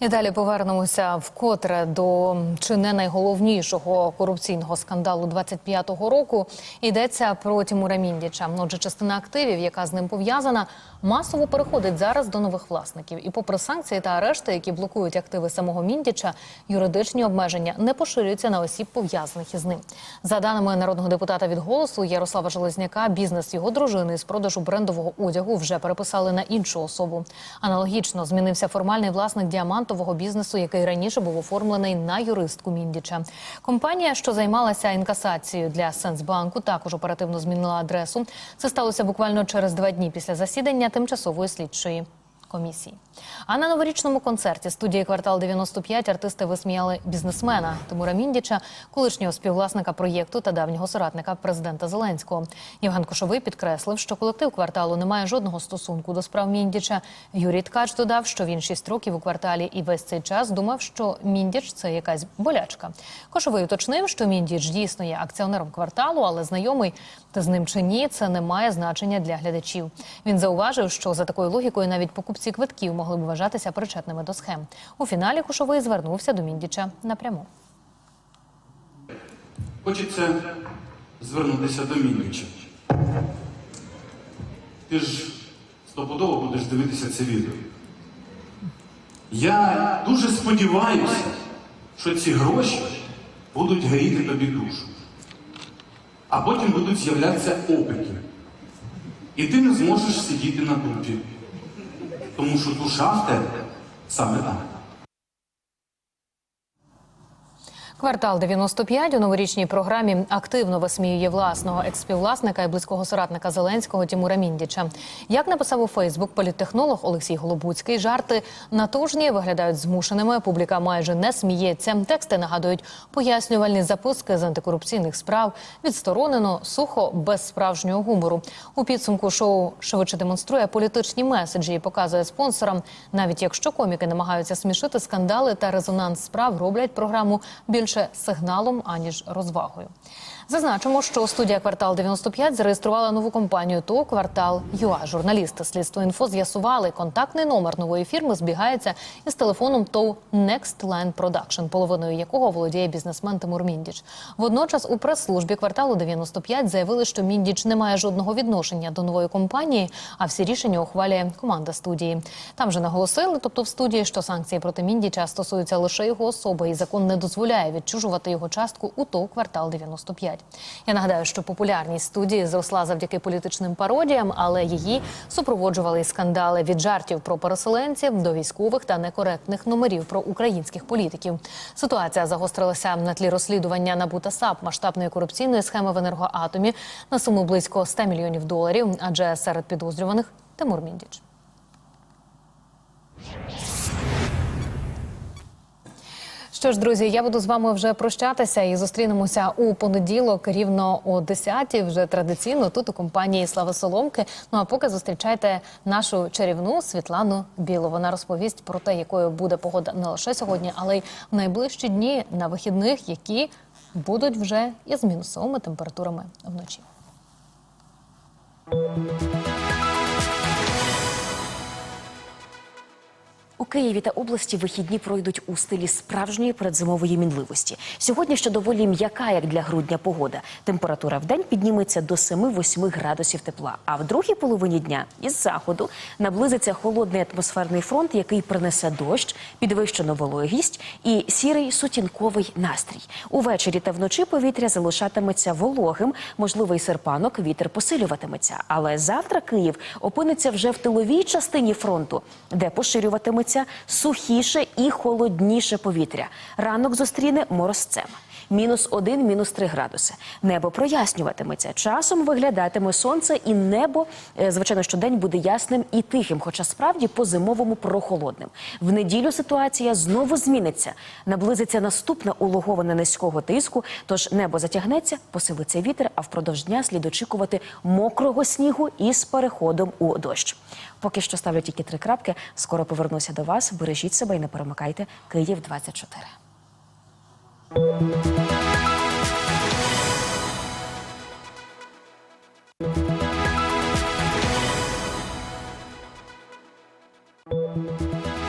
І далі повернемося вкотре до чи не найголовнішого корупційного скандалу 25-го року. Йдеться про Тімура Міндіча. Отже, частина активів, яка з ним пов'язана, масово переходить зараз до нових власників. І попри санкції та арешти, які блокують активи самого Міндіча, юридичні обмеження не поширюються на осіб, пов'язаних із ним. За даними народного депутата від голосу Ярослава Железняка, бізнес його дружини з продажу брендового одягу вже переписали на іншу особу. Аналогічно змінився формальний власник діамантового бізнесу, який раніше був оформлений на юристку Міндіча. Компанія, що займалася інкасацією для Сенсбанку, також оперативно змінила адресу. Це сталося буквально через два дні після засідання тимчасової слідчої. Комісії. А на новорічному концерті студії квартал 95 артисти висміяли бізнесмена Тимура Міндіча, колишнього співвласника проєкту та давнього соратника президента Зеленського. Євген Кошовий підкреслив, що колектив кварталу не має жодного стосунку до справ Міндіча. Юрій Ткач додав, що він 6 років у кварталі і весь цей час думав, що Міндіч це якась болячка. Кошовий уточнив, що Міндіч дійсно є акціонером кварталу, але знайомий та з ним чи ні, це не має значення для глядачів. Він зауважив, що за такою логікою навіть покупці квитків могли б вважатися причетними до схем. У фіналі Кушовий звернувся до Міндіча напряму. Хочеться звернутися до Міннича. Ти ж стопудово будеш дивитися це відео. Я дуже сподіваюся, що ці гроші будуть гріти тобі душу. А потім будуть з'являтися опіки. І ти не зможеш сидіти на дупі. Тому що душа в тебе саме там. Квартал 95 у новорічній програмі активно висміює власного експіввласника і близького соратника Зеленського Тімура Міндіча. Як написав у Фейсбук політтехнолог Олексій Голобуцький, жарти натужні виглядають змушеними. Публіка майже не сміється. Тексти нагадують пояснювальні записки з антикорупційних справ. Відсторонено сухо без справжнього гумору. У підсумку шоу швидше демонструє політичні меседжі і показує спонсорам. Навіть якщо коміки намагаються смішити скандали та резонанс справ, роблять програму більше сигналом аніж розвагою. Зазначимо, що студія квартал 95 зареєструвала нову компанію ТО квартал ЮА. Журналісти слідство інфо з'ясували, контактний номер нової фірми збігається із телефоном ТОВ Next Line Production, половиною якого володіє бізнесмен Тимур Міндіч. Водночас у прес-службі кварталу 95 заявили, що Міндіч не має жодного відношення до нової компанії, а всі рішення ухвалює команда студії. Там же наголосили, тобто в студії, що санкції проти Міндіча стосуються лише його особи, і закон не дозволяє відчужувати його частку у ТОВ квартал 95. Я нагадаю, що популярність студії зросла завдяки політичним пародіям, але її супроводжували і скандали від жартів про переселенців до військових та некоректних номерів про українських політиків. Ситуація загострилася на тлі розслідування НАБУ та САП масштабної корупційної схеми в енергоатомі на суму близько 100 мільйонів доларів. Адже серед підозрюваних Тимур Міндіч. Що ж, друзі, я буду з вами вже прощатися і зустрінемося у понеділок рівно о 10 вже традиційно тут у компанії Слава Соломки. Ну а поки зустрічайте нашу чарівну Світлану Білу. Вона розповість про те, якою буде погода не лише сьогодні, але й в найближчі дні на вихідних, які будуть вже із мінусовими температурами вночі. У Києві та області вихідні пройдуть у стилі справжньої передзимової мінливості. Сьогодні ще доволі м'яка, як для грудня погода. Температура в день підніметься до 7-8 градусів тепла. А в другій половині дня із заходу наблизиться холодний атмосферний фронт, який принесе дощ, підвищену вологість і сірий сутінковий настрій. Увечері та вночі повітря залишатиметься вологим, можливий серпанок, вітер посилюватиметься. Але завтра Київ опиниться вже в тиловій частині фронту, де поширюватиметься сухіше і холодніше повітря. Ранок зустріне морозцем. Мінус один, мінус три градуси. Небо прояснюватиметься. Часом виглядатиме сонце, і небо, е, звичайно, що день буде ясним і тихим, хоча справді по зимовому прохолодним. В неділю ситуація знову зміниться. Наблизиться наступна улогована низького тиску. Тож небо затягнеться, посилиться вітер. А впродовж дня слід очікувати мокрого снігу із переходом у дощ. Поки що ставлю тільки три крапки. Скоро повернуся до вас. Бережіть себе і не перемикайте. Київ 24. Thank you.